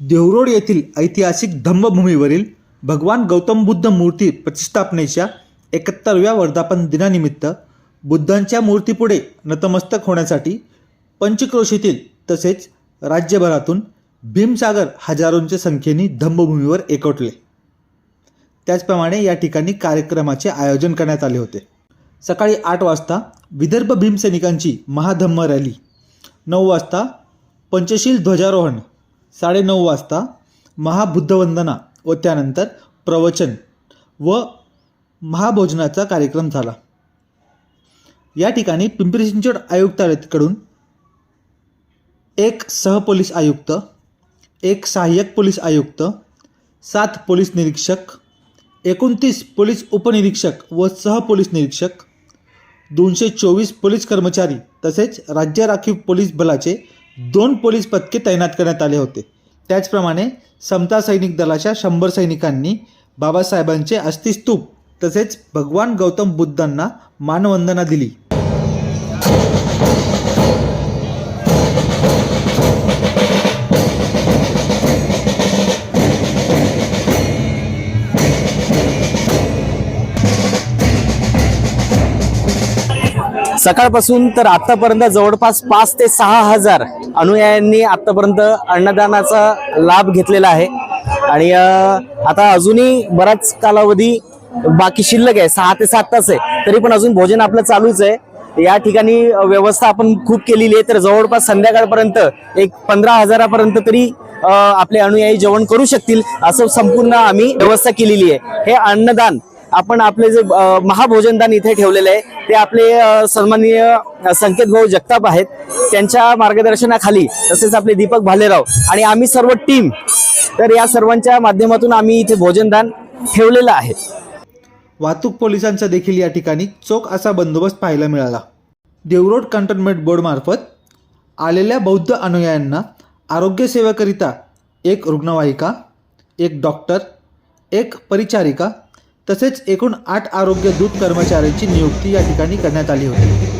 देवरोड येथील ऐतिहासिक धम्मभूमीवरील भगवान गौतम बुद्ध मूर्ती प्रतिष्ठापनेच्या एकाहत्तरव्या वर्धापन दिनानिमित्त बुद्धांच्या मूर्तीपुढे नतमस्तक होण्यासाठी पंचक्रोशीतील तसेच राज्यभरातून भीमसागर हजारोंच्या संख्येने धम्मभूमीवर एकवटले. त्याचप्रमाणे या ठिकाणी कार्यक्रमाचे आयोजन करण्यात आले होते. सकाळी आठ वाजता विदर्भ भीमसैनिकांची महाधम्म रॅली नऊ वाजता पंचशील ध्वजारोहण साडेनऊ वाजता महाबुद्धवंदना व त्यानंतर प्रवचन व महाभोजनाचा कार्यक्रम झाला. या ठिकाणी पिंपरी चिंचवड आयुक्तालयाकडून एक सहपोलीस आयुक्त एक सहाय्यक पोलीस आयुक्त सात पोलीस निरीक्षक एकोणतीस पोलीस उपनिरीक्षक व सहपोलीस निरीक्षक दोनशे चोवीस पोलीस कर्मचारी तसेच राज्य राखीव पोलीस बलाचे दोन पोलीस पथके तैनात करण्यात आले होते. त्याचप्रमाणे समता सैनिक दलाच्या शंभर सैनिकांनी बाबासाहेबांचे अस्थिस्तूप तसेच भगवान गौतम बुद्धांना मानवंदना दिली. सकाळपासून तर आतापर्यंत जवळपास पाच ते सहा हजार अनुयायांनी आतापर्यंत अन्नदानाचा लाभ घेतलेला आहे. आणि आता अजूनही बराच कालावधी बाकी शिल्लक आहे. सहा ते सात तास आहे. तरी पण अजून भोजन आपलं चालूच आहे. या ठिकाणी व्यवस्था आपण खूप केलेली आहे. तर जवळपास संध्याकाळपर्यंत एक पंधरा हजारापर्यंत तरी आपले अनुयायी जेवण करू शकतील. असं संपूर्ण आम्ही व्यवस्था केलेली आहे. हे अन्नदान आपण आपले जे महाभोजनदान इथे ठेवलेले आहे ते आपले सन्माननीय संकेत भाऊ जगताप आहेत. त्यांच्या मार्गदर्शनाखाली तसेच आपले दीपक भालेराव आणि आम्ही सर्व टीम तर या सर्वांच्या माध्यमातून आम्ही इथे भोजनदान ठेवलेलं आहे. वाहतूक पोलिसांचा देखील या ठिकाणी चोख असा बंदोबस्त पाहायला मिळाला. देवरोड कंटोनमेंट बोर्डमार्फत आलेल्या बौद्ध अनुयायांना आरोग्यसेवेकरिता एक रुग्णवाहिका एक डॉक्टर एक परिचारिका तसेच एकूण आठ आरोग्य दूत कर्मचाऱ्यांची नियुक्ती या ठिकाणी करण्यात आली होती.